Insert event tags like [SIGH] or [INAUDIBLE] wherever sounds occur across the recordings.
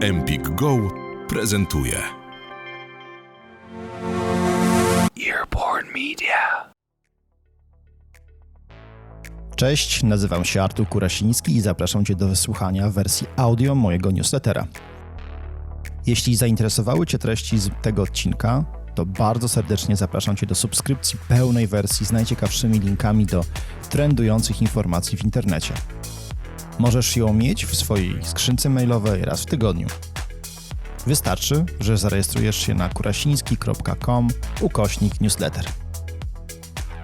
Empik Go prezentuje. Earborn Media. Cześć, nazywam się Artur Kurasiński i zapraszam Cię do wysłuchania wersji audio mojego newslettera. Jeśli zainteresowały Cię treści z tego odcinka, to bardzo serdecznie zapraszam Cię do subskrypcji pełnej wersji z najciekawszymi linkami do trendujących informacji w internecie. Możesz ją mieć w swojej skrzynce mailowej raz w tygodniu. Wystarczy, że zarejestrujesz się na kurasiński.com ukośnik newsletter.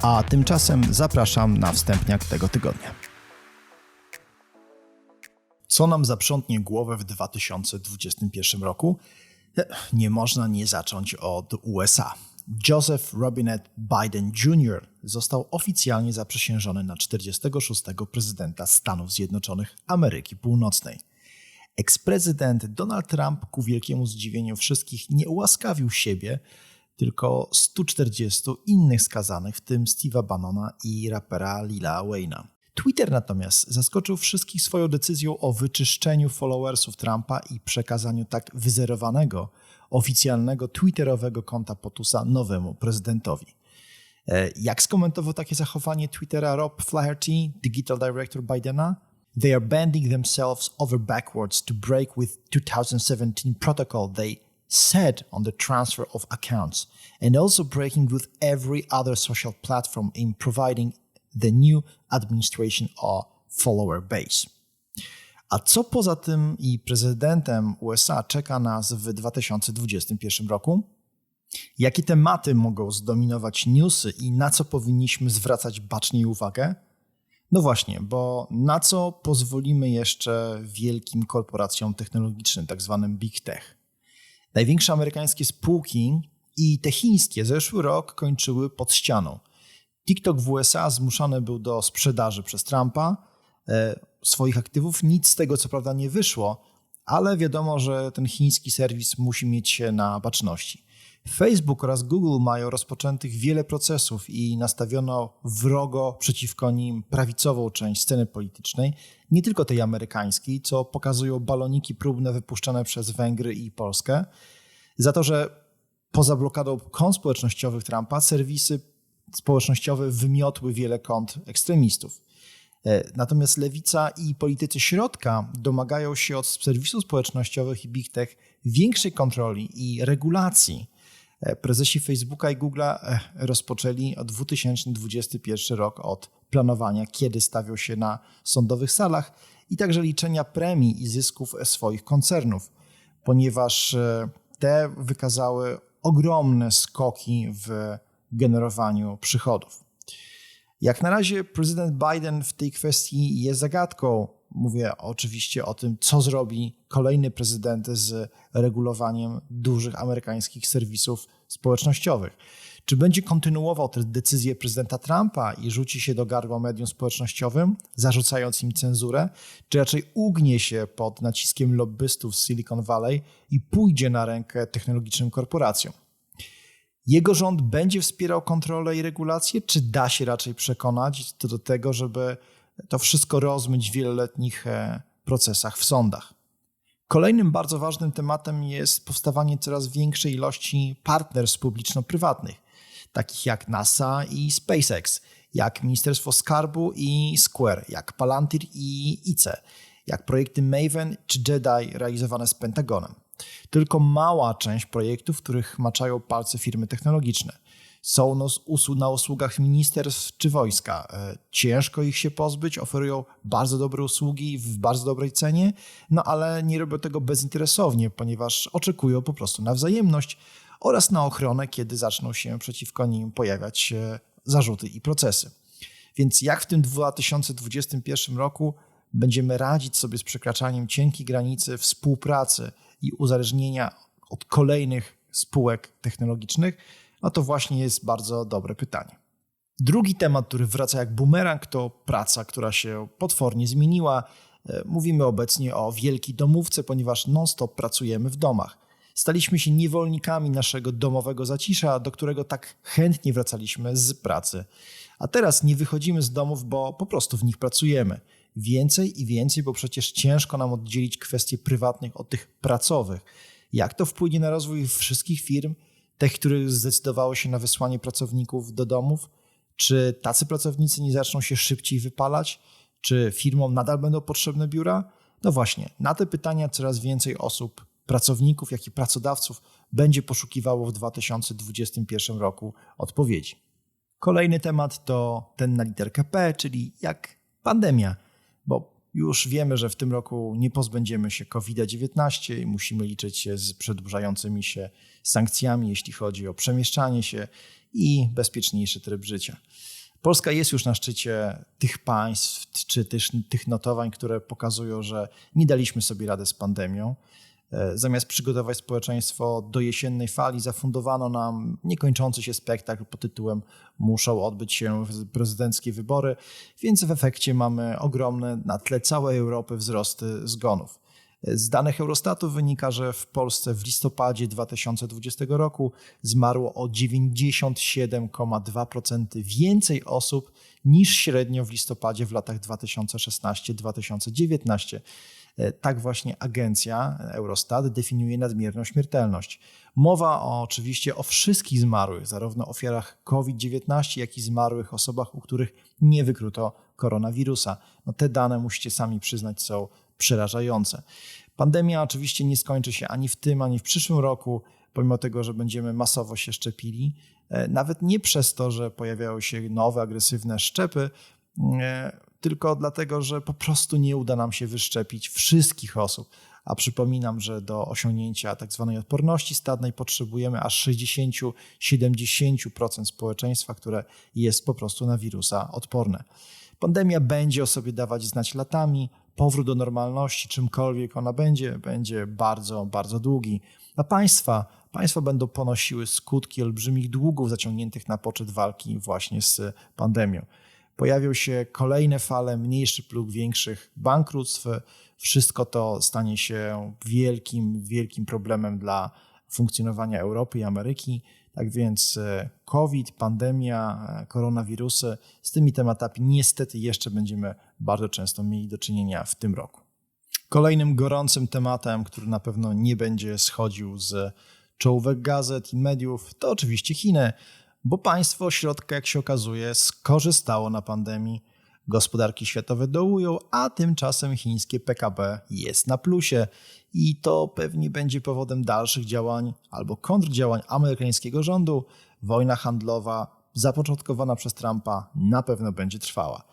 A tymczasem zapraszam na wstępniak tego tygodnia. Co nam zaprzątnie głowę w 2021 roku? E, Nie można nie zacząć od USA. Joseph Robinette Biden Jr. został oficjalnie zaprzysiężony na 46. prezydenta Stanów Zjednoczonych Ameryki Północnej. Eksprezydent Donald Trump ku wielkiemu zdziwieniu wszystkich nie ułaskawił siebie, tylko 140 innych skazanych, w tym Steve'a Bannona i rapera Lila Wayne'a. Twitter natomiast zaskoczył wszystkich swoją decyzją o wyczyszczeniu followersów Trumpa i przekazaniu tak wyzerowanego, oficjalnego twitterowego konta Potusa nowemu prezydentowi. E, Jak skomentował takie zachowanie Twittera Rob Flaherty, digital director Bidena? They are bending themselves over backwards to break with 2017 protocol they set on the transfer of accounts, and also breaking with every other social platform in providing the new administration a follower base. A co poza tym i prezydentem USA czeka nas w 2021 roku? Jakie tematy mogą zdominować newsy i na co powinniśmy zwracać baczniej uwagę? No właśnie, bo na co pozwolimy jeszcze wielkim korporacjom technologicznym, tak zwanym big tech? Największe amerykańskie spółki i te chińskie zeszły rok kończyły pod ścianą. TikTok w USA zmuszony był do sprzedaży przez Trumpa e, swoich aktywów. Nic z tego co prawda nie wyszło, ale wiadomo, że ten chiński serwis musi mieć się na baczności. Facebook oraz Google mają rozpoczętych wiele procesów i nastawiono wrogo przeciwko nim prawicową część sceny politycznej, nie tylko tej amerykańskiej, co pokazują baloniki próbne wypuszczane przez Węgry i Polskę, za to, że poza blokadą kont społecznościowych Trumpa serwisy społecznościowe wymiotły wiele kont ekstremistów. E, Natomiast lewica i politycy środka domagają się od serwisów społecznościowych i big tech większej kontroli i regulacji. E, Prezesi Facebooka i Google'a e, rozpoczęli od 2021 rok od planowania, kiedy stawią się na sądowych salach i także liczenia premii i zysków swoich koncernów, ponieważ te wykazały ogromne skoki w generowaniu przychodów. Jak na razie prezydent Biden w tej kwestii jest zagadką. Mówię oczywiście o tym, co zrobi kolejny prezydent z regulowaniem dużych amerykańskich serwisów społecznościowych. Czy będzie kontynuował te decyzje prezydenta Trumpa i rzuci się do gardła mediom społecznościowym, zarzucając im cenzurę, czy raczej ugnie się pod naciskiem lobbystów z Silicon Valley i pójdzie na rękę technologicznym korporacjom? Jego rząd będzie wspierał kontrolę i regulacje, czy da się raczej przekonać do tego, żeby to wszystko rozmyć w wieloletnich e, procesach w sądach? Kolejnym bardzo ważnym tematem jest powstawanie coraz większej ilości partnerstw publiczno-prywatnych, takich jak NASA i SpaceX, jak Ministerstwo Skarbu i Square, jak Palantir i ICE, jak projekty Maven czy Jedi realizowane z Pentagonem. Tylko mała część projektów, w których maczają palce firmy technologiczne. Są na usługach ministerstw czy wojska. E, Ciężko ich się pozbyć, oferują bardzo dobre usługi w bardzo dobrej cenie, no ale nie robią tego bezinteresownie, ponieważ oczekują po prostu na wzajemność oraz na ochronę, kiedy zaczną się przeciwko nim pojawiać zarzuty i procesy. Więc jak w tym 2021 roku będziemy radzić sobie z przekraczaniem cienkiej granicy współpracy i uzależnienia od kolejnych spółek technologicznych, no to właśnie jest bardzo dobre pytanie. Drugi temat, który wraca jak bumerang, to praca, która się potwornie zmieniła. E, Mówimy obecnie o wielkiej domówce, ponieważ non-stop pracujemy w domach. Staliśmy się niewolnikami naszego domowego zacisza, do którego tak chętnie wracaliśmy z pracy. A teraz nie wychodzimy z domów, bo po prostu w nich pracujemy. Więcej i więcej, bo przecież ciężko nam oddzielić kwestie prywatnych od tych pracowych. Jak to wpłynie na rozwój wszystkich firm, tych, które zdecydowały się na wysłanie pracowników do domów? Czy tacy pracownicy nie zaczną się szybciej wypalać? Czy firmom nadal będą potrzebne biura? No właśnie, na te pytania coraz więcej osób, pracowników, jak i pracodawców, będzie poszukiwało w 2021 roku odpowiedzi. Kolejny temat to ten na literkę P, czyli jak pandemia, bo już wiemy, że w tym roku nie pozbędziemy się COVID-19 i musimy liczyć się z przedłużającymi się sankcjami, jeśli chodzi o przemieszczanie się i bezpieczniejszy tryb życia. Polska jest już na szczycie tych państw czy też tych notowań, które pokazują, że nie daliśmy sobie rady z pandemią. E, Zamiast przygotować społeczeństwo do jesiennej fali, zafundowano nam niekończący się spektakl pod tytułem Muszą odbyć się prezydenckie wybory, więc w efekcie mamy ogromne na tle całej Europy wzrosty zgonów. Z danych Eurostatu wynika, że w Polsce w listopadzie 2020 roku zmarło o 97,2% więcej osób niż średnio w listopadzie w latach 2016-2019. Tak właśnie agencja Eurostat definiuje nadmierną śmiertelność. Mowa o, oczywiście o wszystkich zmarłych, zarówno ofiarach COVID-19, jak i zmarłych osobach, u których nie wykryto koronawirusa. No te dane, musicie sami przyznać, są przerażające. Pandemia oczywiście nie skończy się ani w tym, ani w przyszłym roku, pomimo tego, że będziemy masowo się szczepili. Nawet nie przez to, że pojawiają się nowe, agresywne szczepy, tylko dlatego, że po prostu nie uda nam się wyszczepić wszystkich osób. A przypominam, że do osiągnięcia tzw. Tak odporności stadnej potrzebujemy aż 60-70% społeczeństwa, które jest po prostu na wirusa odporne. Pandemia będzie o sobie dawać znać latami. Powrót do normalności, czymkolwiek ona będzie, będzie bardzo, bardzo długi. A państwa, państwa będą ponosiły skutki olbrzymich długów zaciągniętych na poczet walki właśnie z pandemią pojawią się kolejne fale mniejszych lub większych bankructw. Wszystko to stanie się wielkim, wielkim problemem dla funkcjonowania Europy i Ameryki. Tak więc COVID, pandemia, koronawirusy, z tymi tematami niestety jeszcze będziemy bardzo często mieli do czynienia w tym roku. Kolejnym gorącym tematem, który na pewno nie będzie schodził z czołówek gazet i mediów, to oczywiście Chiny bo państwo środka, jak się okazuje, skorzystało na pandemii. Gospodarki światowe dołują, a tymczasem chińskie PKB jest na plusie i to pewnie będzie powodem dalszych działań albo kontrdziałań amerykańskiego rządu. Wojna handlowa zapoczątkowana przez Trumpa na pewno będzie trwała.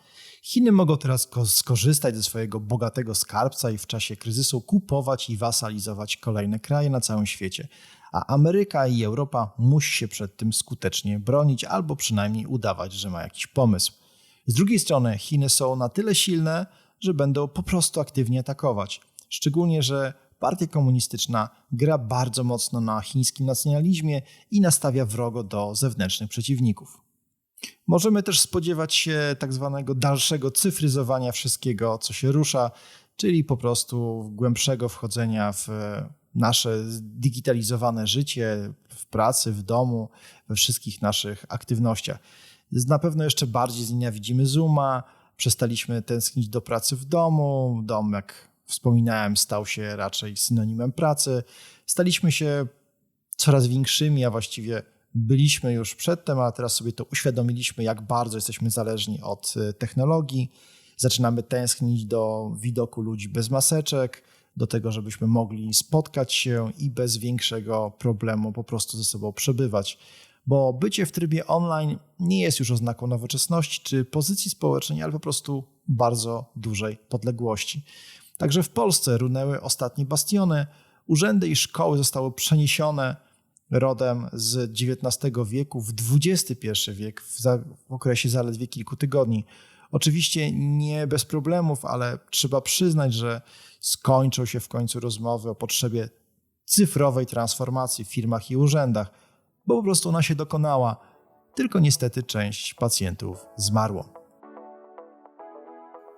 Chiny mogą teraz skorzystać ze swojego bogatego skarbca i w czasie kryzysu kupować i wasalizować kolejne kraje na całym świecie a Ameryka i Europa musi się przed tym skutecznie bronić albo przynajmniej udawać, że ma jakiś pomysł. Z drugiej strony Chiny są na tyle silne, że będą po prostu aktywnie atakować. Szczególnie, że partia komunistyczna gra bardzo mocno na chińskim nacjonalizmie i nastawia wrogo do zewnętrznych przeciwników. Możemy też spodziewać się tak zwanego dalszego cyfryzowania wszystkiego, co się rusza, czyli po prostu głębszego wchodzenia w nasze zdigitalizowane życie w pracy, w domu, we wszystkich naszych aktywnościach. Na pewno jeszcze bardziej znienawidzimy Zooma, przestaliśmy tęsknić do pracy w domu. Dom, jak wspominałem, stał się raczej synonimem pracy. Staliśmy się coraz większymi, a właściwie byliśmy już przedtem, a teraz sobie to uświadomiliśmy, jak bardzo jesteśmy zależni od e, technologii. Zaczynamy tęsknić do widoku ludzi bez maseczek, do tego, żebyśmy mogli spotkać się i bez większego problemu po prostu ze sobą przebywać. Bo bycie w trybie online nie jest już oznaką nowoczesności czy pozycji społecznej, ale po prostu bardzo dużej podległości. Także w Polsce runęły ostatnie bastiony, urzędy i szkoły zostały przeniesione rodem z XIX wieku w XXI wiek w, w okresie zaledwie kilku tygodni. Oczywiście nie bez problemów, ale trzeba przyznać, że skończą się w końcu rozmowy o potrzebie cyfrowej transformacji w firmach i urzędach, bo po prostu ona się dokonała, tylko niestety część pacjentów zmarło.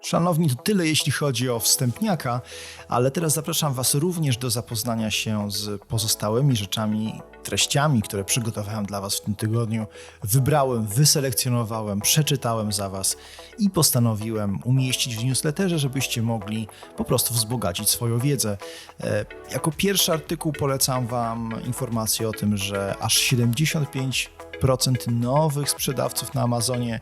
Szanowni, to tyle jeśli chodzi o wstępniaka, ale teraz zapraszam Was również do zapoznania się z pozostałymi rzeczami, treściami, które przygotowałem dla Was w tym tygodniu. Wybrałem, wyselekcjonowałem, przeczytałem za Was i postanowiłem umieścić w newsletterze, żebyście mogli po prostu wzbogacić swoją wiedzę. E, Jako pierwszy artykuł polecam Wam informację o tym, że aż 75% nowych sprzedawców na Amazonie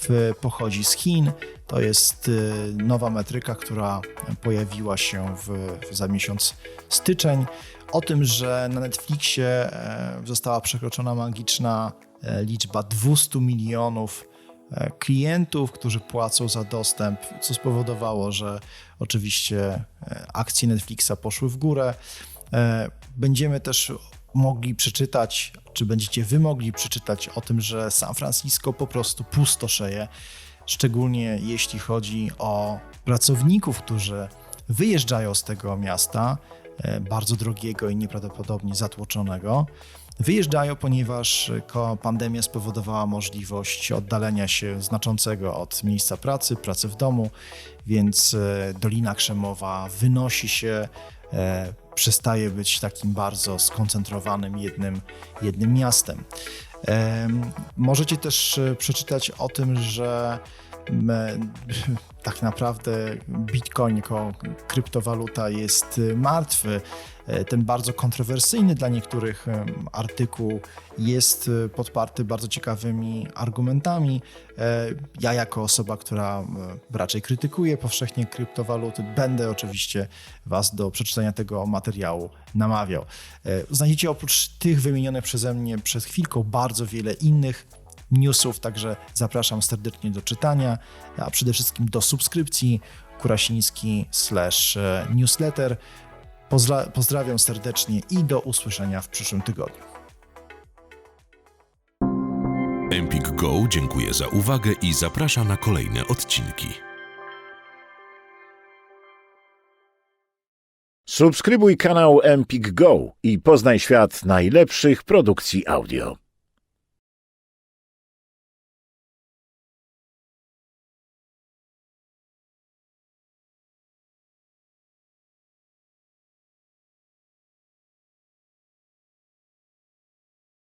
w, pochodzi z Chin. To jest y, nowa metryka, która pojawiła się w, w, za miesiąc styczeń. O tym, że na Netflixie e, została przekroczona magiczna e, liczba 200 milionów e, klientów, którzy płacą za dostęp, co spowodowało, że oczywiście akcje Netflixa poszły w górę. Będziemy też mogli przeczytać, czy będziecie wy mogli przeczytać o tym, że San Francisco po prostu pustoszeje, szczególnie jeśli chodzi o pracowników, którzy wyjeżdżają z tego miasta, e, bardzo drogiego i nieprawdopodobnie zatłoczonego. Wyjeżdżają, ponieważ pandemia spowodowała możliwość oddalenia się znaczącego od miejsca pracy, pracy w domu, więc e, Dolina Krzemowa wynosi się, e, przestaje być takim bardzo skoncentrowanym jednym, jednym miastem. Em, Możecie też e, przeczytać o tym, że [LAUGHS] tak naprawdę Bitcoin jako kryptowaluta jest e, martwy. E, Ten bardzo kontrowersyjny dla niektórych artykuł jest e, podparty bardzo ciekawymi argumentami. E, Ja, jako osoba, która raczej krytykuje powszechnie kryptowaluty, będę oczywiście Was do przeczytania tego materiału namawiał. E, Znajdziecie oprócz tych wymienionych przeze mnie przed chwilką bardzo wiele innych newsów, także zapraszam serdecznie do czytania, a przede wszystkim do subskrypcji kurasiński slash e, newsletter. Pozdra- pozdrawiam serdecznie i do usłyszenia w przyszłym tygodniu. Empik Go dziękuję za uwagę i zaprasza na kolejne odcinki. Subskrybuj kanał Empik Go i poznaj świat najlepszych produkcji audio.